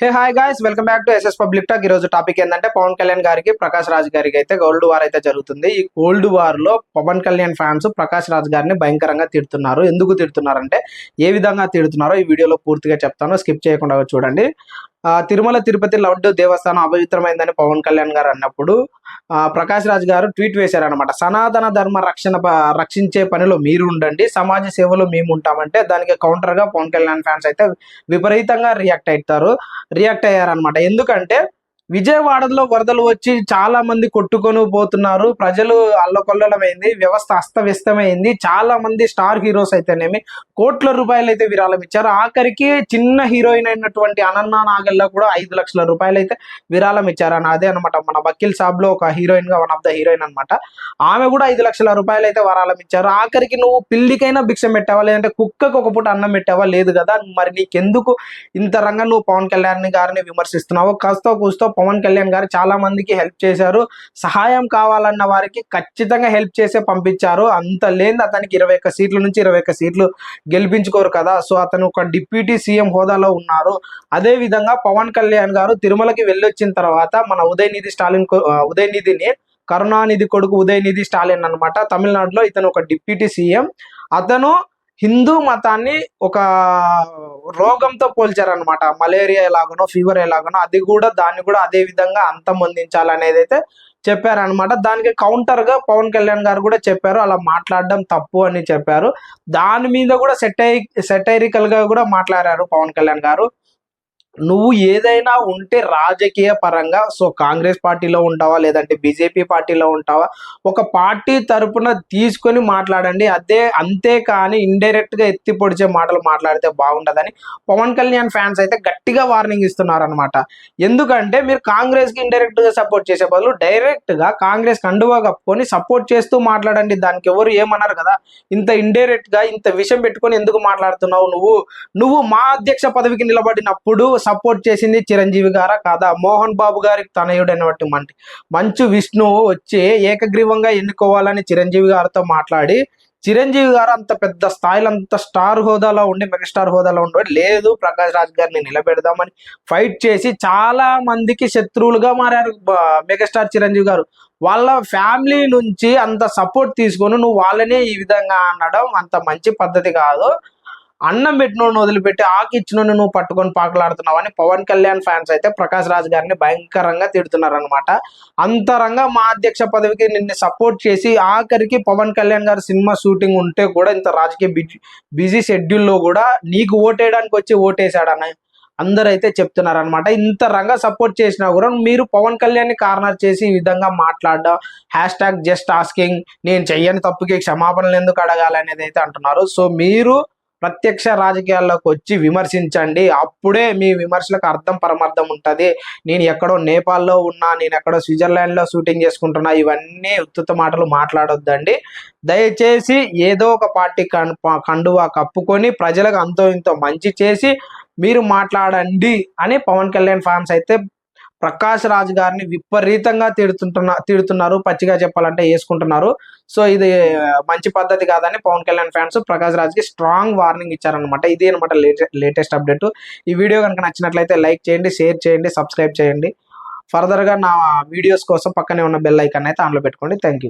Hey hi guys welcome back to S S public talk ఈ రోజు topic ఏంటంటే పవన్ కళ్యాణ్ గారికి ప్రకాష్ రాజ్ గారికి అయితే గోల్డ్ వార్ అయితే జరుగుతుంది. ఈ గోల్డ్ వార్లో పవన్ కళ్యాణ్ ఫ్యాన్స్ ప్రకాష్ రాజ్ గారిని భయంకరంగా తిడుతున్నారు. ఎందుకు తిడుతున్నారంటే ఏ విధంగా తిడుతున్నారో ఈ వీడియోలో పూర్తిగా చెప్తాను. స్కిప్ చేయకుండా చూడండి. తిరుమల తిరుపతి లడ్డు దేవస్థానం అపవిత్రమైందని పవన్ కళ్యాణ్ గారు అన్నప్పుడు ఆ, ప్రకాష్ రాజ్ గారు ట్వీట్ వేశారనమాట సనాతన ధర్మ రక్షణ ప- రక్షించే పనిలో మీరు ఉండండి సమాజ సేవలో మేము ఉంటామంటే దానికి కౌంటర్గా పవన్ కళ్యాణ్ ఫ్యాన్స్ అయితే విపరీతంగా రియాక్ట్ అవుతారు రియాక్ట్ అయ్యారనమాట ఎందుకంటే విజయవాడలో వరదలు వచ్చి చాలా మంది కొట్టుకొని పోతున్నారు. ప్రజలు అల్లకొల్లలమైంది వ్యవస్థ అస్తవ్యస్తమైంది. చాలా మంది స్టార్ హీరోస్ అయితేనేమి కోట్ల రూపాయలు అయితే విరాళం ఇచ్చారు. ఆఖరికి చిన్న హీరోయిన్ అయినటువంటి అనన్న నాగల్లా కూడా ఐదు లక్షల రూపాయలు అయితే విరాళం ఇచ్చారని అదే అనమాట మన వకీల్ సాబ్లో ఒక హీరోయిన్గా వన్ ఆఫ్ ద హీరోయిన్ అనమాట ఆమె కూడా ఐదు లక్షల రూపాయలు అయితే వరాలం ఇచ్చారు. ఆఖరికి నువ్వు పిల్లికైనా భిక్షం పెట్టావా? లేదంటే కుక్కకు ఒక పూట అన్నం పెట్టావా? లేదు కదా. మరి నీకెందుకు ఇంత రంగం? నువ్వు పవన్ కళ్యాణ్ గారిని విమర్శిస్తున్నావు? కాస్త కూస్తో పవన్ కళ్యాణ్ గారు చాలా మందికి హెల్ప్ చేశారు. సహాయం కావాలన్న వారికి ఖచ్చితంగా హెల్ప్ చేసే పంపించారు. అంత లేని అతనికి ఇరవై ఒక్క సీట్ల నుంచి ఇరవై ఒక్క సీట్లు గెలిపించుకోరు కదా. సో అతను ఒక డిప్యూటీ సీఎం హోదాలో ఉన్నారు. అదే విధంగా పవన్ కళ్యాణ్ గారు తిరుమలకి వెళ్ళొచ్చిన తర్వాత మన ఉదయనిధి స్టాలిన్ ఉదయనిధిని కరుణానిధి కొడుకు ఉదయనిధి స్టాలిన్ అనమాట తమిళనాడులో ఇతను ఒక డిప్యూటీ సీఎం. అతను హిందూ మతాన్ని ఒక రోగంతో పోల్చారనమాట మలేరియా ఎలాగనో ఫీవర్ ఎలాగనో అది కూడా దాన్ని కూడా అదే విధంగా అంతం అందించాలనేది అయితే చెప్పారనమాట దానికి కౌంటర్గా పవన్ కళ్యాణ్ గారు కూడా చెప్పారు అలా మాట్లాడడం తప్పు అని చెప్పారు. దాని మీద కూడా సెటై సెటైరికల్గా కూడా మాట్లాడారు పవన్ కళ్యాణ్ గారు. నువ్వు ఏదైనా ఉంటే రాజకీయ పరంగా సో కాంగ్రెస్ పార్టీలో ఉంటావా లేదంటే బీజేపీ పార్టీలో ఉంటావా ఒక పార్టీ తరపున తీసుకొని మాట్లాడండి. అదే అంతేకాని ఇండైరెక్ట్గా ఎత్తి పొడిచే మాటలు మాట్లాడితే బాగుండదని పవన్ కళ్యాణ్ ఫ్యాన్స్ అయితే గట్టిగా వార్నింగ్ ఇస్తున్నారనమాట ఎందుకంటే మీరు కాంగ్రెస్కి గా సపోర్ట్ చేసే బదులు డైరెక్ట్గా కాంగ్రెస్ కండువా కప్పుకొని సపోర్ట్ చేస్తూ మాట్లాడండి. దానికి ఎవరు ఏమన్నారు కదా ఇంత ఇండైరెక్ట్గా ఇంత విషయం పెట్టుకొని ఎందుకు మాట్లాడుతున్నావు నువ్వు? నువ్వు మా అధ్యక్ష పదవికి నిలబడినప్పుడు సపోర్ట్ చేసింది చిరంజీవి గారా కాదా? మోహన్ బాబు గారికి తనయుడైనటువంటి మంటి మంచు విష్ణు వచ్చి ఏకగ్రీవంగా ఎన్నుకోవాలని చిరంజీవి గారితో మాట్లాడి చిరంజీవి గారు అంత పెద్ద స్థాయిలో అంత స్టార్ హోదాలో ఉండి మెగాస్టార్ హోదాలో ఉండి లేదు ప్రకాష్ రాజ్ గారిని నిలబెడదామని ఫైట్ చేసి చాలా మందికి శత్రువులుగా మారారు మెగాస్టార్ చిరంజీవి గారు. వాళ్ళ ఫ్యామిలీ నుంచి అంత సపోర్ట్ తీసుకొని నువ్వు వాళ్ళనే ఈ విధంగా అనడం అంత మంచి పద్ధతి కాదు. అన్నం పెట్టినోడిని వదిలిపెట్టి ఆకిచ్చినోని నువ్వు పట్టుకొని పాకలాడుతున్నావు అని పవన్ కళ్యాణ్ ఫ్యాన్స్ అయితే ప్రకాష్ రాజ్ గారిని భయంకరంగా తిడుతున్నారనమాట అంతరంగా మా అధ్యక్ష పదవికి నిన్ను సపోర్ట్ చేసి ఆఖరికి పవన్ కళ్యాణ్ గారి సినిమా షూటింగ్ ఉంటే కూడా ఇంత రాజకీయ బిజీ బిజీ షెడ్యూల్లో కూడా నీకు ఓటేయడానికి వచ్చి ఓటేశాడని అందరూ అయితే చెప్తున్నారనమాట ఇంత రంగా సపోర్ట్ చేసినా కూడా మీరు పవన్ కళ్యాణ్ని కార్నర్ చేసి ఈ విధంగా మాట్లాడడం హ్యాష్ ట్యాగ్ జస్ట్ ఆస్కింగ్ నేను చెయ్యని తప్పుకి క్షమాపణలు ఎందుకు అడగాలి అనేది అయితే అంటున్నారు. సో మీరు ప్రత్యక్ష రాజకీయాల్లోకి వచ్చి విమర్శించండి. అప్పుడే మీ విమర్శలకు అర్థం పరమార్థం ఉంటుంది. నేను ఎక్కడో నేపాల్లో ఉన్నా నేను ఎక్కడో స్విట్జర్లాండ్లో షూటింగ్ చేసుకుంటున్నా ఇవన్నీ ఉత్తుత మాటలు మాట్లాడొద్దండి. దయచేసి ఏదో ఒక పార్టీ కం కండువా కప్పుకొని ప్రజలకు అంతో ఇంతో మంచి చేసి మీరు మాట్లాడండి అని పవన్ కళ్యాణ్ ఫ్యాన్స్ అయితే ప్రకాష్ రాజ్ గారిని విపరీతంగా తిడుతుంటున్నా తిడుతున్నారు పచ్చిగా చెప్పాలంటే వేసుకుంటున్నారు సో ఇది మంచి పద్ధతి కాదని పవన్ కళ్యాణ్ ఫ్యాన్స్ ప్రకాష్ రాజ్కి స్ట్రాంగ్ వార్నింగ్ ఇచ్చారనమాట ఇది అనమాట లేటెస్ట్ అప్డేట్. ఈ వీడియో కనుక నచ్చినట్లయితే లైక్ చేయండి షేర్ చేయండి సబ్స్క్రైబ్ చేయండి. ఫర్దర్గా నా వీడియోస్ కోసం పక్కనే ఉన్న బెల్ ఐకాన్ అయితే ఆన్లో పెట్టుకోండి. Thank you